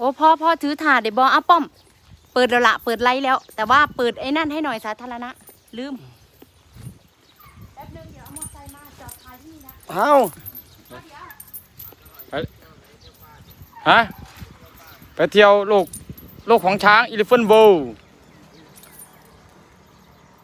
โอ้พ่อพ่อถือถาดเดี๋ยวบออะป้อม เปิดแล้วละเปิดไลฟ์แล้ว แต่ว่าเปิดไอ้นั่นให้หน่อยสาธารณะ ลืมแป๊บนึงเดี๋ยวเอามอเตอร์ไซค์มาจอดท้ายที่นี่นะเอ้าฮะไปเที่ยวโลกโลกของช้างอีลิฟ a นโบ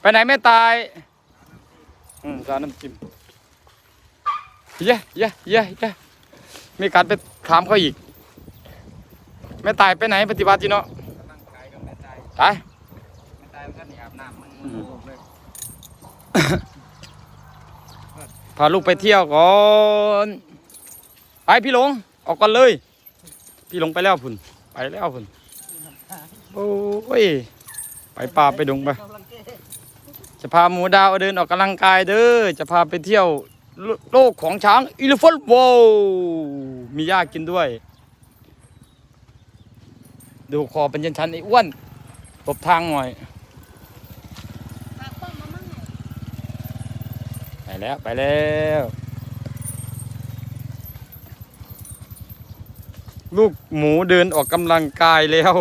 ไปไหนไม่ตายอืมจานน้ำจิ้มเย้เย้เย้เย้มีการไปถามเขาอีกไม่ตายไปไหนปฏิบัติจีเนาะร่างกายก็ไม่ตายตายไม่ตายมันก็หนีอาบน้ำมันอืมโลกเลยพาลูกไปเที่ยวก่อนไปพี่หลงออกก่อนเลย พี่หลงไปแล้วพุ่นไปแล้วพุ่นโอ้ยไปป่าไปดงไปจะพาหมูดาวเดินออกกำลังกายเด้อจะพาไปเที่ยวโลกของช้างอีลิฟ a นโวมีหญ้ากินด้วย ดูคอเป็นยันชันไอ้อ้วนตบทางหน่อยฝากป้อมมามั่งหน่อยไปแล้วไปแล้ว ลูกหมูเดินออกกำลังกายแล้ว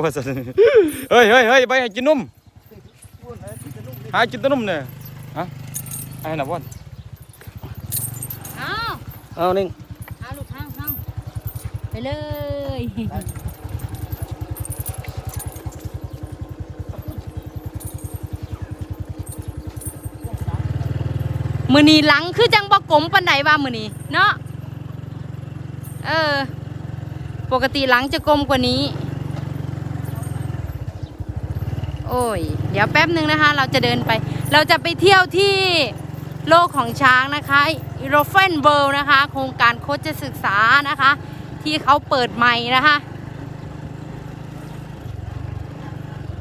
เฮ้ยเฮ้ยเฮ้ยไปให้กินนมหากินแต้นมเนี่ยฮะให้หน่ะพ่อนเอาเอานิ่งเอาลูกข้างข้างไปเลย มือนีหลังคือจังบอกกลมปันไหนว่ามือนีเนาะเออ ปกติหลังจะกลมกว่านี้ โอ้ย เดี๋ยวแป๊บหนึ่งนะคะ เราจะเดินไป เราจะไปเที่ยวที่โลกของช้างนะคะอีโรเฟนเวิลนะคะ โครงการโคชศึกษานะคะ ที่เขาเปิดใหม่นะคะ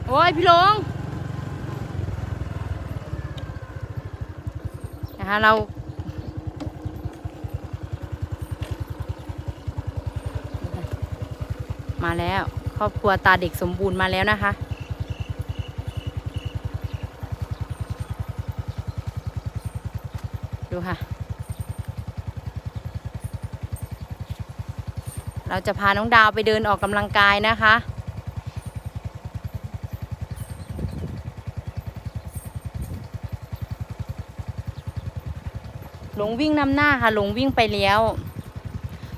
โอ้ย พี่หลง นะคะเรา มาแล้วครอบครัวตาเด็กสมบูรณ์มาแล้วนะคะดูค่ะ เราจะพาน้องดาวไปเดินออกกำลังกายนะคะ หลงวิ่งนำหน้าค่ะ หลงวิ่งไปแล้ว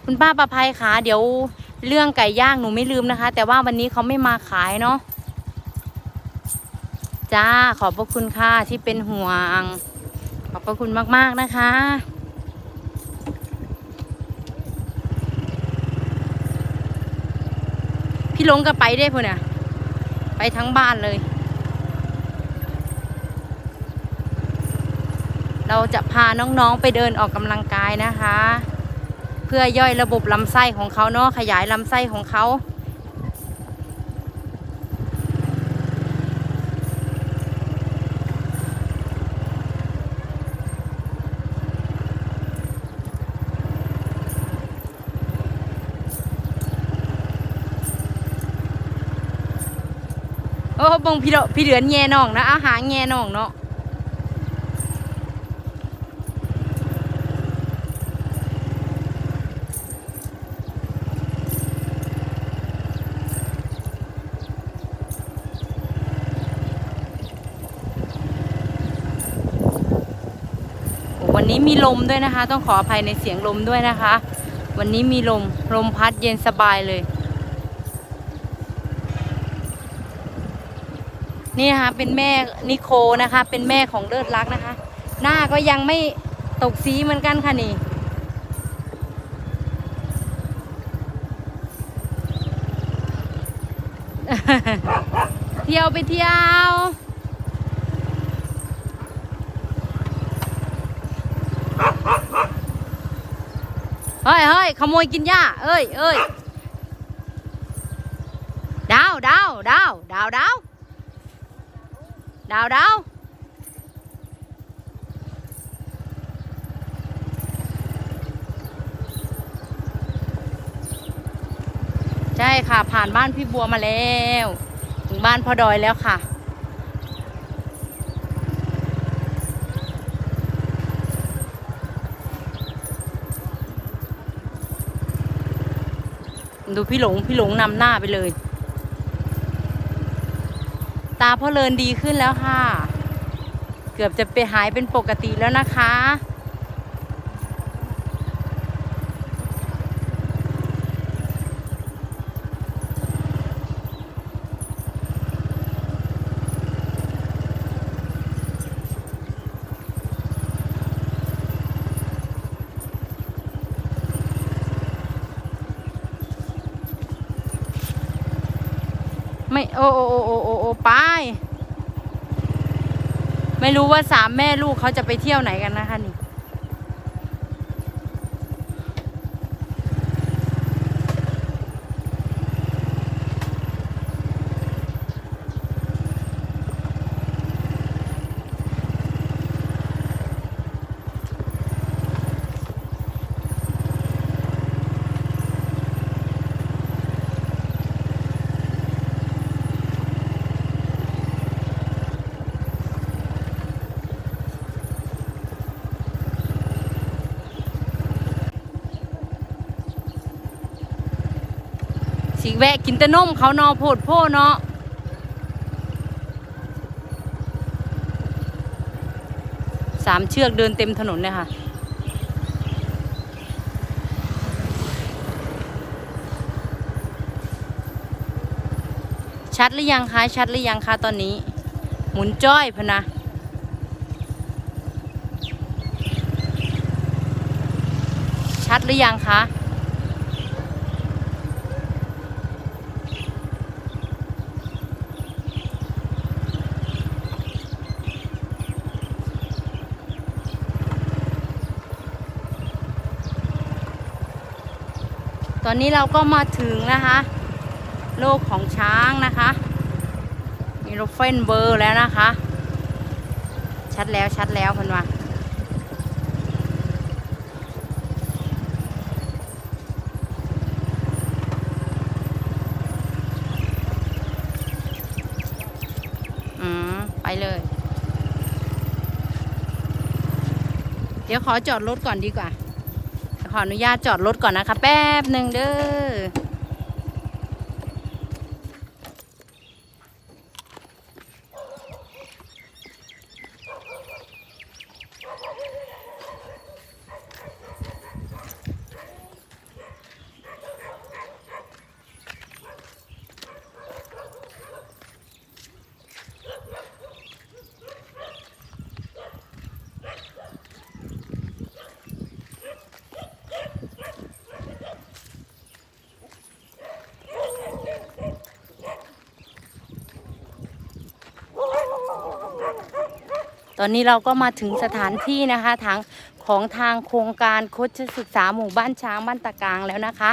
คุณป้าประภัยคะเดี๋ยวเรื่องไก่ย่างหนูไม่ลืมนะคะ แต่ว่าวันนี้เขาไม่มาขายเนาะจ้าขอบพระคุณค่ะที่เป็นห่วง ขอบพระคุณมากๆนะคะ พี่ลงก็ไปได้พุ่นน่ะ ไปทั้งบ้านเลย เราจะพาน้องๆไปเดินออกกำลังกายนะคะ เพื่อย่อยระบบลำไส้ของเขาเนาะขยายลำไส้ของเขาโอ้บงพี่เดพี่เดือนแง่น้องนะอาหารแง่น้องเนาะ นี้มีลมด้วยนะคะ ต้องขออภัยในเสียงลมด้วยนะคะ วันนี้มีลมลมพัดเย็นสบายเลย นี่นะคะเป็นแม่นิโคนะคะ เป็นแม่ของเลิศรักนะคะ หน้าก็ยังไม่ตกสีเหมือนกันค่ะนี่เที่ยวไปเที่ยว ฮ้ยเฮ้ยขโมยกินหญ้าเอ้ยเอ้ยดาวดาวดาวดาวดาวดาวดาวใช่ค่ะผ่านบ้านพี่บัวมาแล้ว ถึงบ้านพ่อดอยแล้วค่ะ ดูพี่หลงพี่หลงนำหน้าไปเลย ตาพ่อเลินดีขึ้นแล้วค่ะ เกือบจะไปหายเป็นปกติแล้วนะคะ ไม่โอ้โอ้โอโอโอโอไปไม่รู้ว่าสามแม่ลูกเขาจะไปเที่ยวไหนกันนะคะนี่ สิแวะกินแต่นมเขานอโพดโพเนาะสามเชือกเดินเต็มถนนเลยค่ะชัดหรือยังคะชัดหรือยังคะตอนนี้ หมุนจ้อยพนะชัดหรือยังคะ ต อนนี้เราก็มาถึงนะคะ โลกของช้างนะคะมีโรเฟนเบอร์แล้วนะคะ ชัดแล้วชัดแล้วเพันว่าอืมไปเลย เดี๋ยวขอจอดรถก่อนดีกว่า ขออนุญาตจอดรถก่อนนะคะ แป๊บหนึ่งเด้อ ตอนนี้เราก็มาถึงสถานที่นะคะทางของทางโครงการโคชศึกษาหมู่บ้านช้างบ้านตะกางแล้วนะคะ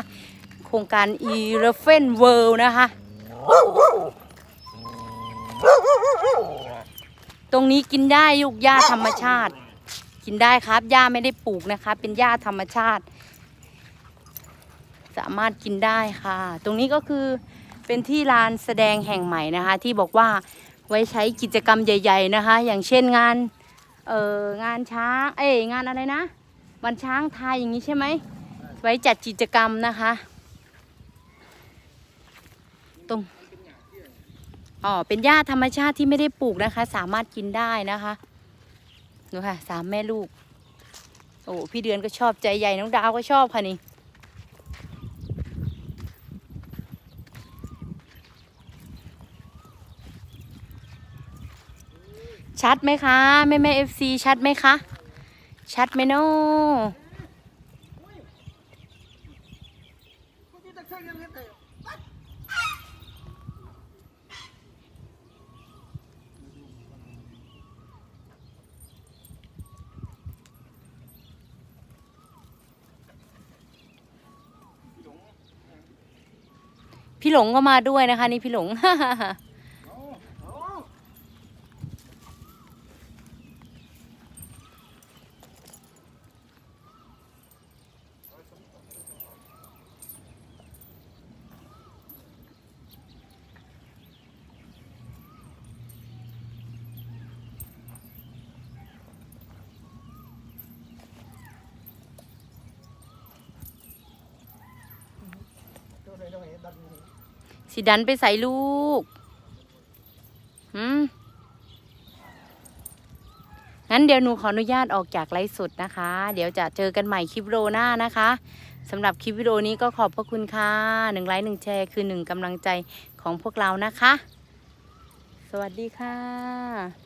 โครงการ e r e f e n World นะคะ ตรงนี้กินได้ยุกหญ้าธรรมชาติ กินได้ครับหญ้าไม่ได้ปลูกนะคะ เป็นหญ้าธรรมชาติ สามารถกินได้ค่ะ ตรงนี้ก็คือเป็นที่ลานแสดงแห่งใหม่นะคะ ที่บอกว่า ไว้ใช้กิจกรรมใหญ่ ๆนะคะ อย่างเช่นงานเอองานช้างเอ้ยงานอะไรนะวันช้างไทยอย่างนี้ใช่ไหมไว้จัดกิจกรรมนะคะตรงอ๋อเป็นหญ้าธรรมชาติที่ไม่ได้ปลูกนะคะ สามารถกินได้นะคะดูค่ะสามแม่ลูกโอ้พี่เดือนก็ชอบใจใหญ่น้องดาวก็ชอบค่ะนี่ ชัดไหมคะแม่แม่เอฟซีชัดไหมคะ ชัดไหมโนพี่หลงก็มาด้วยนะคะ นี่พี่หลง สิดันไปใส่ลูกหืมงั้นเดี๋ยวหนูขออนุญาตออกจากไลฟ์สดนะคะ เดี๋ยวจะเจอกันใหม่คลิปโรหน้านะคะสำหรับคลิปวิดีโอนี้ก็ขอบพระคุณค่ะหนึ่งไลค์หนึ่งแชร์คือหนึ่งกำลังใจของพวกเรานะคะ สวัสดีค่ะ